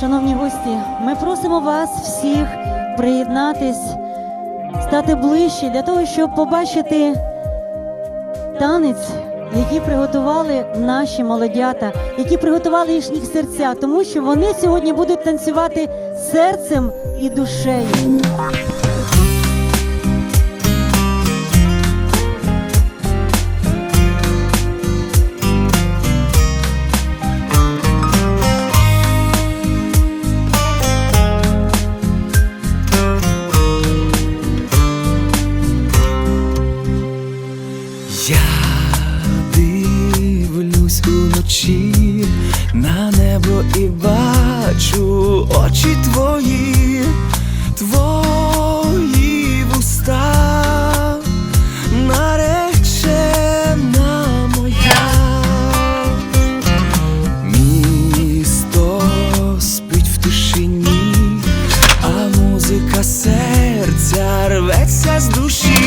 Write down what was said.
Шановні гості, ми просимо вас всіх приєднатись, стати ближче для того, щоб побачити танець, який приготували наші молодята, які приготували їхні серця, тому що вони сьогодні будуть танцювати серцем і душею. дивлюсь уночі на небо і бачу очі твої, твої вуста, наречена моя, місто спить в тишині, а музика серця рветься з душі.